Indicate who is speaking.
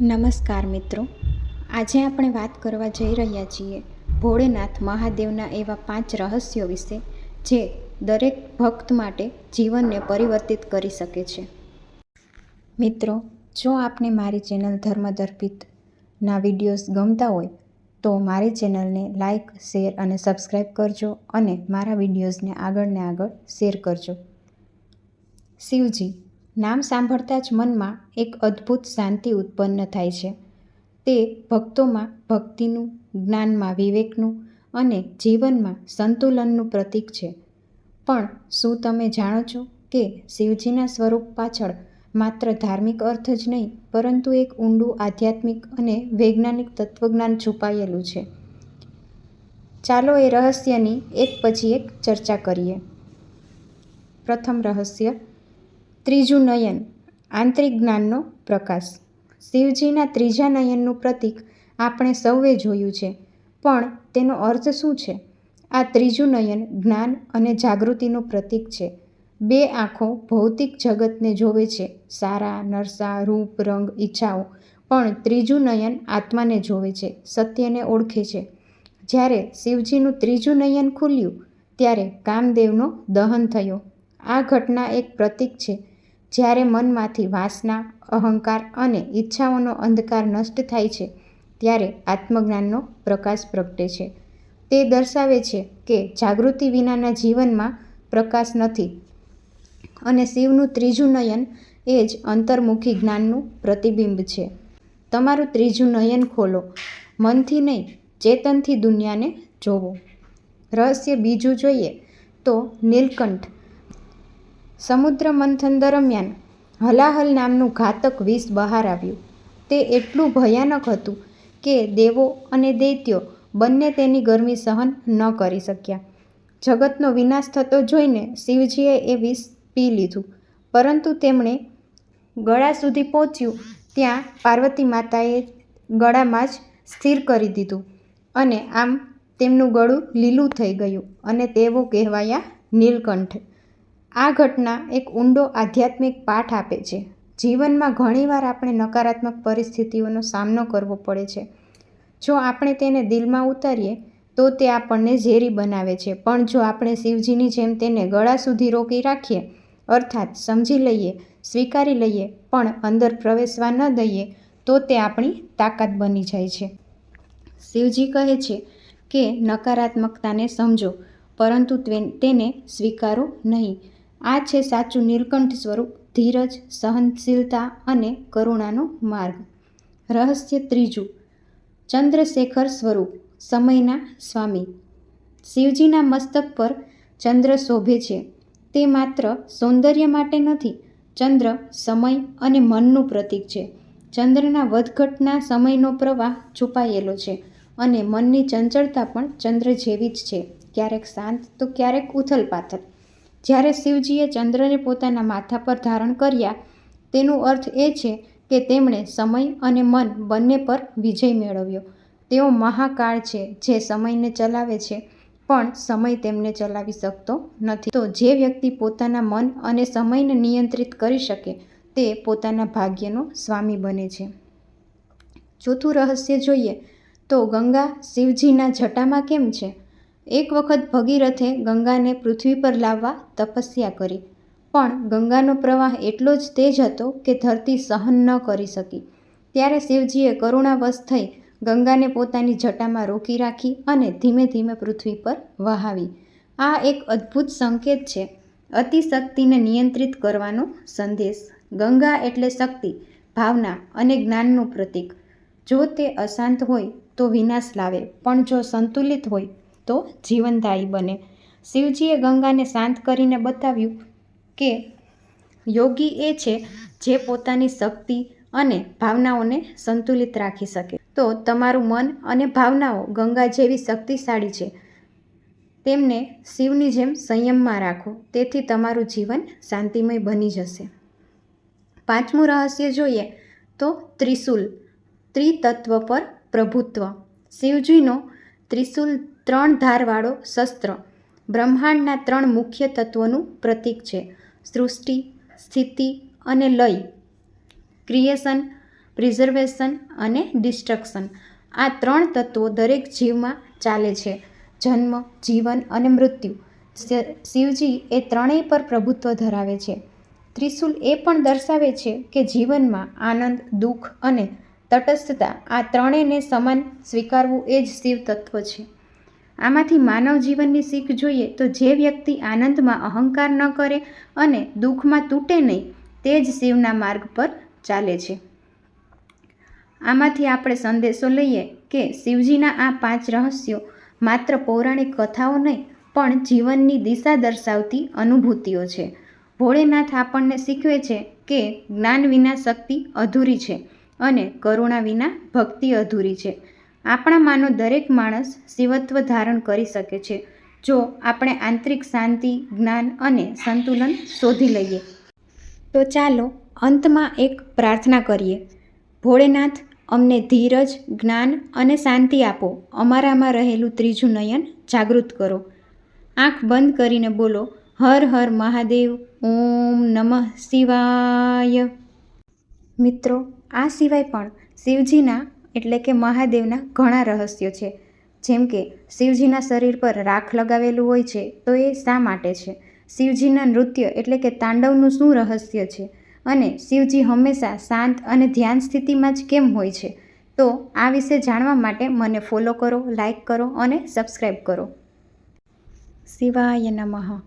Speaker 1: નમસ્કાર મિત્રો. આજે આપણે વાત કરવા જઈ રહ્યા છીએ ભોળેનાથ મહાદેવના એવા પાંચ રહસ્યો વિશે, જે દરેક ભક્ત માટે જીવનને પરિવર્તિત કરી શકે છે. મિત્રો, જો આપને મારી ચેનલ ધર્મદર્પિતના વિડીયોઝ ગમતા હોય, તો મારી ચેનલને લાઇક શેર અને સબસ્ક્રાઈબ કરજો અને મારા વિડીયોઝને આગળ ને આગળ શેર કરજો. શિવજી નામ સાંભળતા જ મનમાં એક અદ્ભુત શાંતિ ઉત્પન્ન થાય છે. તે ભક્તોમાં ભક્તિનું, જ્ઞાનમાં વિવેકનું અને જીવનમાં સંતુલનનું પ્રતીક છે. પણ શું તમે જાણો છો કે શિવજીના સ્વરૂપ પાછળ માત્ર ધાર્મિક અર્થ જ નહીં, પરંતુ એક ઊંડું આધ્યાત્મિક અને વૈજ્ઞાનિક તત્વજ્ઞાન છુપાયેલું છે? ચાલો એ રહસ્યની એક પછી એક ચર્ચા કરીએ. પ્રથમ રહસ્ય ત્રીજું નયન, આંતરિક જ્ઞાનનો પ્રકાશ. શિવજીના ત્રીજા નયનનું પ્રતીક આપણે સૌએ જોયું છે, પણ તેનો અર્થ શું છે? આ ત્રીજું નયન જ્ઞાન અને જાગૃતિનું પ્રતીક છે. બે આંખો ભૌતિક જગતને જોવે છે, સારા, નરસા, રૂપ, રંગ, ઈચ્છાઓ, પણ ત્રીજું નયન આત્માને જોવે છે, સત્યને ઓળખે છે. જ્યારે શિવજીનું ત્રીજું નયન ખુલ્યું, ત્યારે કામદેવનો દહન થયો. આ ઘટના એક પ્રતીક છે જ્યારે મનમાંથી વાસના, અહંકાર અને ઈચ્છાઓનો અંધકાર નષ્ટ થાય છે, ત્યારે આત્મજ્ઞાનનો પ્રકાશ પ્રગટે છે. તે દર્શાવે છે કે જાગૃતિ વિનાના જીવનમાં પ્રકાશ નથી અને શિવનું ત્રીજું નયન એ જ અંતર્મુખી જ્ઞાનનું પ્રતિબિંબ છે. તમારું ત્રીજું નયન ખોલો. મનથી નહીં, ચેતનથી દુનિયાને જોવો. રહસ્ય બીજું જોઈએ તો નીલકંઠ સમુદ્ર મંથન દરમિયાન હલાહલ નામનું ઘાતક વિષ બહાર આવ્યું. તે એટલું ભયાનક હતું કે દેવો અને દૈત્યો બંને તેની ગરમી સહન ન કરી શક્યા. જગતનો વિનાશ થતો જોઈને શિવજીએ એ વિષ પી લીધું. પરંતુ તેમણે ગળા સુધી પહોંચ્યું ત્યાં પાર્વતી માતાએ ગળામાં જ સ્થિર કરી દીધું અને આમ તેમનું ગળું લીલું થઈ ગયું અને તેઓ કહેવાયા નીલકંઠ. આ ઘટના એક ઊંડો આધ્યાત્મિક પાઠ આપે છે. જીવનમાં ઘણીવાર આપણે નકારાત્મક પરિસ્થિતિઓનો સામનો કરવો પડે છે. જો આપણે તેને દિલમાં ઉતારીએ, તો તે આપણને ઝેરી બનાવે છે. પણ જો આપણે શિવજીની જેમ તેને ગળા સુધી રોકી રાખીએ, અર્થાત સમજી લઈએ, સ્વીકારી લઈએ, પણ અંદર પ્રવેશવા ન દઈએ, તો તે આપણી તાકાત બની જાય છે. શિવજી કહે છે કે, નકારાત્મકતાને સમજો, પરંતુ તેને સ્વીકારો નહીં. આ છે સાચું નીલકંઠ સ્વરૂપ, ધીરજ, સહનશીલતા અને કરુણાનો માર્ગ. રહસ્ય ત્રીજું, ચંદ્રશેખર સ્વરૂપ, સમયના સ્વામી. શિવજીના મસ્તક પર ચંદ્ર શોભે છે. તે માત્ર સૌંદર્ય માટે નથી, ચંદ્ર સમય અને મનનું પ્રતીક છે. ચંદ્રના વધઘટના સમયનો પ્રવાહ છુપાયેલો છે અને મનની ચંચળતા પણ ચંદ્ર જેવી જ છે. ક્યારેક શાંત તો ક્યારેક ઉથલ પાથલ જ્યારે શિવજીએ ચંદ્રને પોતાના માથા પર ધારણ કર્યા, તેનું અર્થ એ છે કે તેમણે સમય અને મન બંને પર વિજય મેળવ્યો. તેઓ મહાકાળ છે, જે સમયને ચલાવે છે, પણ સમય તેમને ચલાવી શકતો નથી. તો જે વ્યક્તિ પોતાના મન અને સમયને નિયંત્રિત કરી શકે, તે પોતાના ભાગ્યનો સ્વામી બને છે. ચોથું રહસ્ય જોઈએ તો ગંગા શિવજીના જટામાં કેમ છે? એક વખત ભગીરથે ગંગાને પૃથ્વી પર લાવવા તપસ્યા કરી. પણ ગંગાનો પ્રવાહ એટલો જ તેજ હતો કે ધરતી સહન ન કરી શકી. ત્યારે શિવજીએ કરુણાવશ થઈ ગંગાને પોતાની જટામાં રોકી રાખી અને ધીમે ધીમે પૃથ્વી પર વહાવી. આ એક અદ્ભુત સંકેત છે. અતિશક્તિને નિયંત્રિત કરવાનો સંદેશ. ગંગા એટલે શક્તિ, ભાવના અને જ્ઞાનનું પ્રતીક. જો તે અશાંત હોય તો વિનાશ લાવે, પણ જો સંતુલિત હોય તો જીવનદાયી બને. શિવજીએ ગંગાને શાંત કરીને બતાવ્યું કે યોગી એ છે જે પોતાની શક્તિ અને ભાવનાઓને સંતુલિત રાખી શકે. તો તમારું મન અને ભાવનાઓ ગંગા જેવી શક્તિશાળી છે. તેમને શિવની જેમ સંયમમાં રાખો, તેથી તમારું જીવન શાંતિમય બની જશે. પાંચમું રહસ્ય જોઈએ તો ત્રિશુલ, ત્રિતત્વ પર પ્રભુત્વ. શિવજીનો ત્રિશુલ ત્રણ ધારવાળો શસ્ત્ર. બ્રહ્માંડના ત્રણ મુખ્ય તત્વોનું પ્રતીક છે. સૃષ્ટિ, સ્થિતિ અને લય. ક્રિએશન, પ્રિઝર્વેશન અને ડિસ્ટ્રક્શન. આ ત્રણ તત્વો દરેક જીવમાં ચાલે છે. જન્મ, જીવન અને મૃત્યુ. શિવજી એ ત્રણેય પર પ્રભુત્વ ધરાવે છે. ત્રિશુલ એ પણ દર્શાવે છે કે જીવનમાં આનંદ, દુઃખ અને તટસ્થતા આ ત્રણેયને સમાન સ્વીકારવું એ જ શિવ તત્વ છે. આમાંથી માનવ જીવનની શીખ જોઈએ તો જે વ્યક્તિ આનંદમાં અહંકાર ન કરે અને દુઃખમાં તૂટે નહીં, તે જ શિવના માર્ગ પર ચાલે છે. આમાંથી આપણે સંદેશો લઈએ કે શિવજીના આ પાંચ રહસ્યો માત્ર પૌરાણિક કથાઓ નહીં, પણ જીવનની દિશા દર્શાવતી અનુભૂતિઓ છે. ભોળેનાથ આપણને શીખવે છે કે જ્ઞાન વિના શક્તિ અધૂરી છે અને કરુણા વિના ભક્તિ અધૂરી છે. આપણામાંનો દરેક માણસ શિવત્વ ધારણ કરી શકે છે. જો આપણે આંતરિક શાંતિ, જ્ઞાન અને સંતુલન શોધી લઈએ, તો ચાલો અંતમાં એક પ્રાર્થના કરીએ. ભોળેનાથ, અમને ધીરજ, જ્ઞાન અને શાંતિ આપો. અમારામાં રહેલું ત્રીજું નયન જાગૃત કરો. આંખ બંધ કરીને બોલો, હર હર મહાદેવ, ઓમ નમઃ શિવાય. મિત્રો, આ સિવાય પણ શિવજીના એટલે કે મહાદેવના ઘણા રહસ્યો છે. જેમ કે, શિવજીના શરીર પર રાખ લગાવેલું હોય છે, તો એ શા માટે છે? શિવજીના નૃત્ય એટલે કે તાંડવનું શું રહસ્ય છે? અને શિવજી હંમેશા શાંત અને ધ્યાન સ્થિતિમાં જ કેમ હોય છે? તો આ વિશે જાણવા માટે મને ફોલો કરો લાઈક કરો અને સબસ્ક્રાઈબ કરો. શિવાય નમઃ.